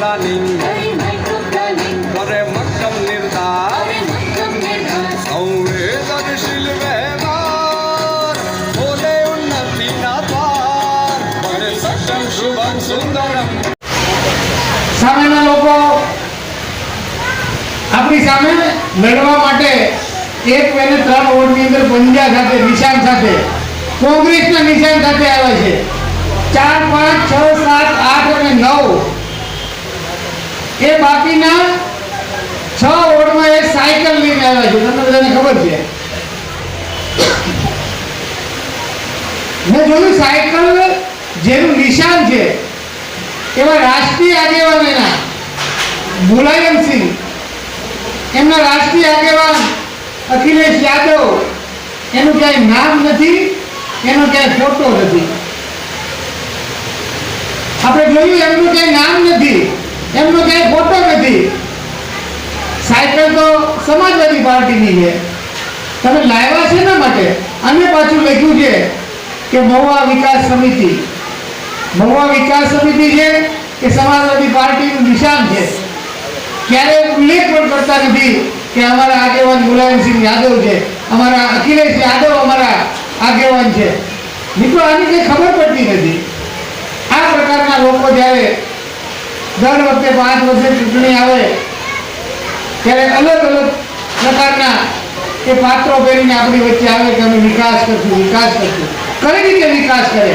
Planning કરે મક્કમ નિર્ધાર. આપણી સામે લડવા માટે એક બે ત્રણ ઓવરની અંદર પંજા સાથે નિશાન સાથે કોંગ્રેસના નિશાન સાથે આવ્યા છે. ચાર પાંચ છ સાત આઠ અને નવ એ બાકીના છ વોર્ડમાં એક સાયકલ લઈને આવ્યા છે. તમને બધાને ખબર છે. મેં જોયું સાયકલ જેનું નિશાન છે. એવા રાષ્ટ્રીય આગેવાન એના મુલાયમસિંહ એમના રાષ્ટ્રીય આગેવાન અખિલેશ યાદવ. એનું ક્યાંય નામ નથી, એનો ક્યાંય ફોટો નથી. આપણે જોયું એમનું ક્યાંય નામ નથી એમનો ક્યાંય ફોટો નથી સાયકલ તો સમાજવાદી પાર્ટીની છે. તમે લાવ્યા છે ને માટે? અને પાછું લખ્યું છે કે મહુવા વિકાસ સમિતિ. મહુવા વિકાસ સમિતિ છે કે સમાજવાદી પાર્ટીનું નિશાન છે. ક્યારે ઉલ્લેખ પણ કરતા નથી કે અમારા આગેવાન મુલાયમસિંહ યાદવ છે. અમારા અખિલેશ યાદવ અમારા આગેવાન છે. મિત્રો, આની કંઈ ખબર પડતી નથી. આ પ્રકારના લોકો જ્યારે દર વખતે પાંચ વર્ષે ચૂંટણી આવે ત્યારે અલગ અલગ પ્રકારના એ પાત્રો પહેરીને આપણી વચ્ચે આવે કે અમે વિકાસ કરશું વિકાસ કરશું. કઈ રીતે વિકાસ કરે?